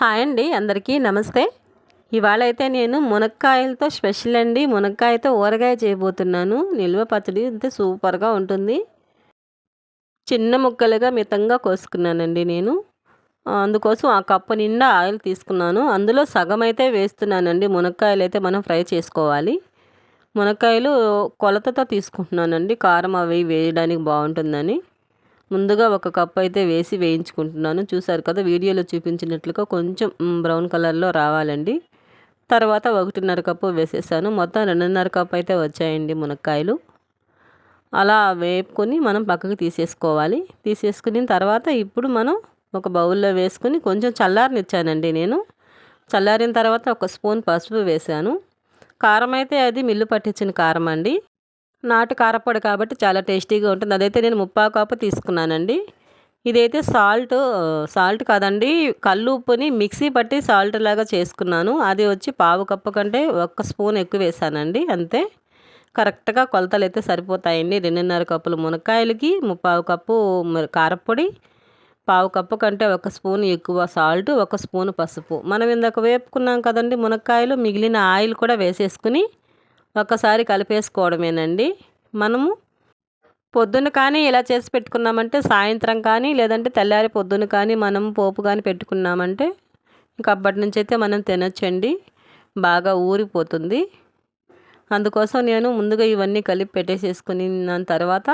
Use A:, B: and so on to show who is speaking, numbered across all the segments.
A: Hi అండి అందరికీ నమస్తే. ఇవాళ అయితే నేను మునక్కాయలతో స్పెషల్ అండి. మునక్కాయతో ఊరగాయ చేయబోతున్నాను. నిల్వ పచ్చడి అంతే సూపర్గా ఉంటుంది. చిన్న ముక్కలుగా మితంగా కోసుకున్నానండి నేను. అందుకోసం ఆ కప్పు నిండా ఆయిల్ తీసుకున్నాను. అందులో సగం అయితే వేస్తున్నానండి. మునక్కాయలు అయితే మనం ఫ్రై చేసుకోవాలి. మునక్కాయలు కొలతతో తీసుకుంటున్నానండి. కారం అవి వేయడానికి బాగుంటుందని. ముందుగా ఒక కప్ అయితే వేసి వేయించుకుంటున్నాను. చూసారు కదా వీడియోలో చూపించినట్లుగా కొంచెం బ్రౌన్ కలర్లో రావాలండి. తర్వాత ఒకటిన్నర కప్పు వేసేసాను. మొత్తం రెండున్నర కప్ అయితే వచ్చాయండి మునక్కాయలు. అలా వేపుకొని మనం పక్కకి తీసేసుకోవాలి. తీసేసుకున్న తర్వాత ఇప్పుడు మనం ఒక బౌల్లో వేసుకుని కొంచెం చల్లారనిచ్చానండి నేను. చల్లారిన తర్వాత ఒక స్పూన్ పసుపు వేసాను కారం అయితే అది మిల్లు పట్టించిన కారం అండి నాటు కారపొడి కాబట్టి చాలా టేస్టీగా ఉంటుంది. అదైతే నేను ముప్పావు కప్పు తీసుకున్నానండి. ఇదైతే సాల్ట్ సాల్ట్ కాదండి కళ్ళు ఉప్పుని మిక్సీ పట్టి సాల్ట్ లాగా చేసుకున్నాను. అది వచ్చి పావు కప్పు కంటే ఒక్క స్పూన్ ఎక్కువ వేసానండి అంతే. కరెక్ట్గా కొలతలు అయితే సరిపోతాయండి. రెండున్నర కప్పులు మునక్కాయలకి ముప్పావు కప్పు కారపొడి పావు కప్పు కంటే ఒక స్పూన్ ఎక్కువ సాల్ట్ ఒక స్పూన్ పసుపు. మనం ఇందాక వేపుకున్నాం కదండి మునక్కాయలు మిగిలిన ఆయిల్ కూడా వేసేసుకుని ఒక్కసారి కలిపేసుకోవడమేనండి. మనము పొద్దున్న కానీ ఇలా చేసి పెట్టుకున్నామంటే సాయంత్రం కానీ లేదంటే తెల్లారి పొద్దున్న కానీ మనం పోపు కానీ పెట్టుకున్నామంటే ఇంకా అప్పటి నుంచి అయితే మనం తినొచ్చండి. బాగా ఊరిపోతుంది. అందుకోసం నేను ముందుగా ఇవన్నీ కలిపి పెట్టేసేసుకుని తర్వాత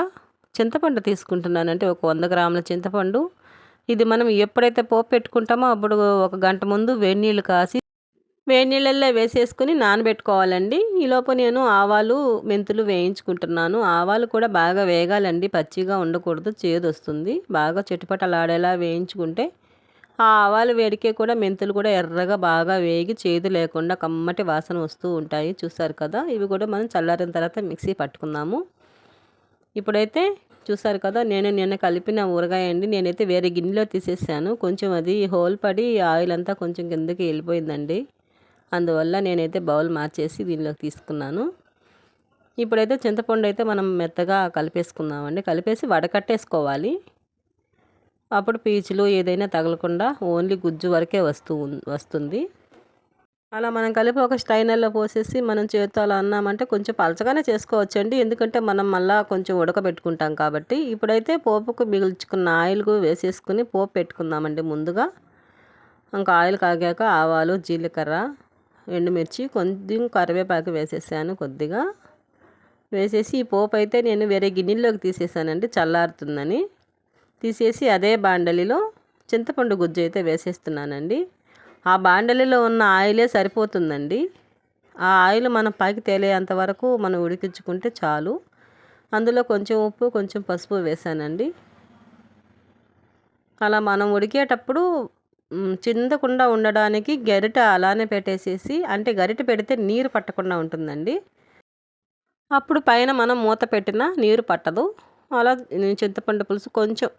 A: చింతపండు తీసుకుంటున్నాను అంటే ఒక వంద గ్రాముల చింతపండు. ఇది మనం ఎప్పుడైతే పోపు పెట్టుకుంటామో అప్పుడు ఒక గంట ముందు వేడి నీళ్ళు కాసి వేడి నీళ్ళల్లో వేసేసుకుని నానబెట్టుకోవాలండి. ఈలోపు నేను ఆవాలు మెంతులు వేయించుకుంటున్నాను. ఆవాలు కూడా బాగా వేగాలండి. పచ్చిగా ఉండకూడదు. చేదు వస్తుంది బాగా చెట్టుపటలాడేలా వేయించుకుంటే ఆ ఆవాలు వేడికే కూడా మెంతులు కూడా ఎర్రగా బాగా వేగి చేదు లేకుండా కమ్మటి వాసన వస్తూ ఉంటాయి. చూసారు కదా? ఇవి కూడా మనం చల్లారిన తర్వాత మిక్సీ పట్టుకుందాము. ఇప్పుడైతే చూసారు కదా? నేను నిన్న కలిపిన ఊరగాయ అండి. నేనైతే వేరే గిన్నెలో తీసేసాను. కొంచెం అది హోల్ పడి ఆయిల్ అంతా కొంచెం కిందకి వెళ్ళిపోయిందండి. అందువల్ల నేనైతే బౌల్ మార్చేసి దీనిలోకి తీసుకున్నాను. ఇప్పుడైతే చింతపండు అయితే మనం మెత్తగా కలిపేసుకుందామండి. కలిపేసి వడకట్టేసుకోవాలి. అప్పుడు పీచులు ఏదైనా తగలకుండా ఓన్లీ గుజ్జు వరకే వస్తూ వస్తుంది. అలా మనం కలిపి ఒక స్టైనర్లో పోసేసి మనం చేతితో అలా అన్నామంటే కొంచెం పలచగానే చేసుకోవచ్చండి. ఎందుకంటే మనం మళ్ళీ కొంచెం ఉడకబెట్టుకుంటాం కాబట్టి. ఇప్పుడైతే పోపుకు మిగిల్చుకున్న ఆయిల్ వేసేసుకుని పోపు పెట్టుకుందామండి ముందుగా. ఇంకా ఆయిల్ కాగాక ఆవాలు జీలకర్ర ఎండుమిర్చి కొంచెం కరివేపాకు వేసేసాను కొద్దిగా. వేసేసి ఈ పోపు అయితే నేను వేరే గిన్నెల్లోకి తీసేసానండి చల్లారుతుందని. తీసేసి అదే బాండలిలో చింతపండు గుజ్జు అయితే వేసేస్తున్నానండి. ఆ బాండలిలో ఉన్న ఆయిలే సరిపోతుందండి. ఆ ఆయిల్ మనం పైకి తేలేంత వరకు మనం ఉడికించుకుంటే చాలు. అందులో కొంచెం ఉప్పు కొంచెం పసుపు వేసానండి. అలా మనం ఉడికేటప్పుడు చిందకుండా ఉండడానికి గరిట అలానే పెట్టేసేసి అంటే గరిట పెడితే నీరు పట్టకుండా ఉంటుందండి. అప్పుడు పైన మనం మూత పెట్టిన నీరు పట్టదు. అలా చింతపండు పులుసు కొంచెం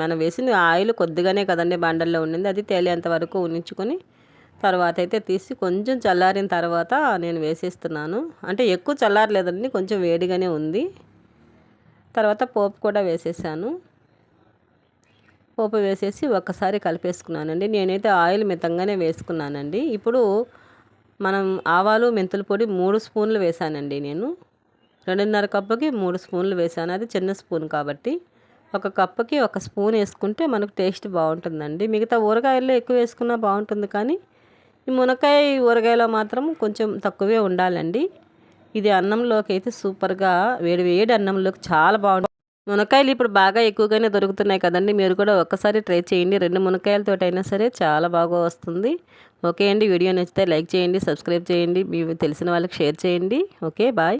A: మనం వేసింది ఆయిల్ కొద్దిగానే కదండి బండల్లో ఉండింది. అది తేలేంత వరకు ఉంచుకొని తర్వాత అయితే తీసి కొంచెం చల్లారిన తర్వాత నేను వేసేస్తున్నాను. అంటే ఎక్కువ చల్లారలేదండి కొంచెం వేడిగానే ఉంది. తర్వాత పోపు కూడా వేసేసాను. పోపు వేసేసి ఒక్కసారి కలిపేసుకున్నానండి. నేనైతే ఆయిల్ మితంగానే వేసుకున్నానండి. ఇప్పుడు మనం ఆవాలు మెంతుల పొడి మూడు స్పూన్లు వేసానండి నేను. రెండున్నర కప్పుకి మూడు స్పూన్లు వేసాను. అది చిన్న స్పూన్ కాబట్టి. ఒక కప్పుకి ఒక స్పూన్ వేసుకుంటే మనకు టేస్ట్ బాగుంటుందండి. మిగతా ఊరగాయల్లో ఎక్కువ వేసుకున్నా బాగుంటుంది కానీ ఈ మునక్కాయ ఊరగాయలో మాత్రం కొంచెం తక్కువే ఉండాలండి. ఇది అన్నంలోకి అయితే సూపర్గా వేడి వేడి అన్నంలోకి చాలా బాగుంటుంది. మునక్కాయలు ఇప్పుడు బాగా ఎక్కువగానే దొరుకుతున్నాయి కదండి. మీరు కూడా ఒక్కసారి ట్రై చేయండి. రెండు మునక్కాయలతో అయినా సరే చాలా బాగా వస్తుంది. ఓకే అండి. వీడియో నచ్చితే లైక్ చేయండి సబ్స్క్రైబ్ చేయండి. మీ తెలిసిన వాళ్ళకి షేర్ చేయండి. Okay bye.